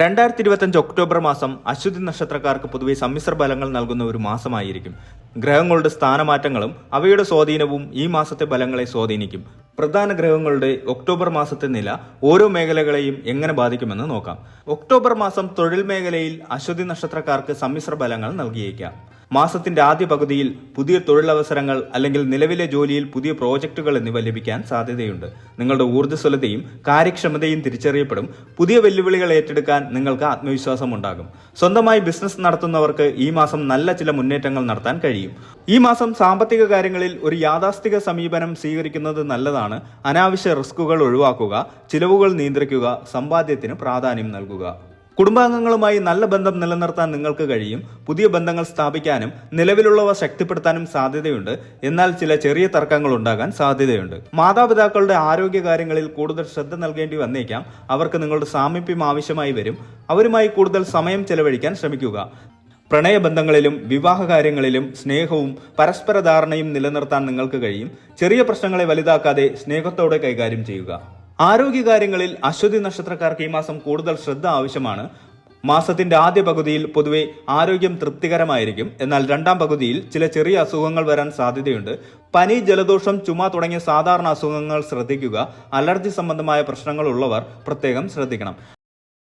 രണ്ടായിരത്തി ഇരുപത്തഞ്ച് ഒക്ടോബർ മാസം അശ്വതി നക്ഷത്രക്കാർക്ക് പൊതുവെ സമ്മിശ്ര ഫലങ്ങൾ നൽകുന്ന ഒരു മാസമായിരിക്കും. ഗ്രഹങ്ങളുടെ സ്ഥാനമാറ്റങ്ങളും അവയുടെ സ്വാധീനവും ഈ മാസത്തെ ഫലങ്ങളെ സ്വാധീനിക്കും. പ്രധാന ഗ്രഹങ്ങളുടെ ഒക്ടോബർ മാസത്തെ നില ഓരോ മേഖലകളെയും എങ്ങനെ ബാധിക്കുമെന്ന് നോക്കാം. ഒക്ടോബർ മാസം തൊഴിൽ മേഖലയിൽ അശ്വതി നക്ഷത്രക്കാർക്ക് സമ്മിശ്ര ഫലങ്ങൾ നൽകിയേക്കാം. മാസത്തിന്റെ ആദ്യ പകുതിയിൽ പുതിയ തൊഴിലവസരങ്ങൾ അല്ലെങ്കിൽ നിലവിലെ ജോലിയിൽ പുതിയ പ്രോജക്റ്റുകൾ എന്നിവ ലഭിക്കാൻ സാധ്യതയുണ്ട്. നിങ്ങളുടെ ഊർജസ്വലതയും കാര്യക്ഷമതയും തിരിച്ചറിയപ്പെടും. പുതിയ വെല്ലുവിളികൾ ഏറ്റെടുക്കാൻ നിങ്ങൾക്ക് ആത്മവിശ്വാസം ഉണ്ടാകും സ്വന്തമായി ബിസിനസ് നടത്തുന്നവർക്ക് ഈ മാസം നല്ല ചില മുന്നേറ്റങ്ങൾ നടത്താൻ കഴിയും. ഈ മാസം സാമ്പത്തിക കാര്യങ്ങളിൽ ഒരു യാഥാസ്ഥിക സമീപനം സ്വീകരിക്കുന്നത് നല്ലതാണ്. അനാവശ്യ റിസ്കുകൾ ഒഴിവാക്കുക ചിലവുകൾ നിയന്ത്രിക്കുക സമ്പാദ്യത്തിന് പ്രാധാന്യം നൽകുക. കുടുംബാംഗങ്ങളുമായി നല്ല ബന്ധം നിലനിർത്താൻ നിങ്ങൾക്ക് കഴിയും പുതിയ ബന്ധങ്ങൾ സ്ഥാപിക്കാനും നിലവിലുള്ളവ ശക്തിപ്പെടുത്താനും സാധ്യതയുണ്ട്. എന്നാൽ ചില ചെറിയ തർക്കങ്ങൾ ഉണ്ടാകാൻ സാധ്യതയുണ്ട്. മാതാപിതാക്കളുടെ ആരോഗ്യകാര്യങ്ങളിൽ കൂടുതൽ ശ്രദ്ധ നൽകേണ്ടി വന്നേക്കാം. അവർക്ക് നിങ്ങളുടെ സാമീപ്യം ആവശ്യമായി വരും. അവരുമായി കൂടുതൽ സമയം ചെലവഴിക്കാൻ ശ്രമിക്കുക. പ്രണയബന്ധങ്ങളിലും വിവാഹകാര്യങ്ങളിലും സ്നേഹവും പരസ്പര ധാരണയും നിലനിർത്താൻ നിങ്ങൾക്ക് കഴിയും. ചെറിയ പ്രശ്നങ്ങളെ വലുതാക്കാതെ സ്നേഹത്തോടെ കൈകാര്യം ചെയ്യുക. ആരോഗ്യകാര്യങ്ങളിൽ അശ്വതി നക്ഷത്രക്കാർക്ക് ഈ മാസം കൂടുതൽ ശ്രദ്ധ ആവശ്യമാണ്. മാസത്തിന്റെ ആദ്യ പകുതിയിൽ പൊതുവെ ആരോഗ്യം തൃപ്തികരമായിരിക്കും. എന്നാൽ രണ്ടാം പകുതിയിൽ ചില ചെറിയ അസുഖങ്ങൾ വരാൻ സാധ്യതയുണ്ട്. പനി ജലദോഷം ചുമ തുടങ്ങിയ സാധാരണ അസുഖങ്ങൾ ശ്രദ്ധിക്കുക. അലർജി സംബന്ധമായ പ്രശ്നങ്ങൾ ഉള്ളവർ പ്രത്യേകം ശ്രദ്ധിക്കണം.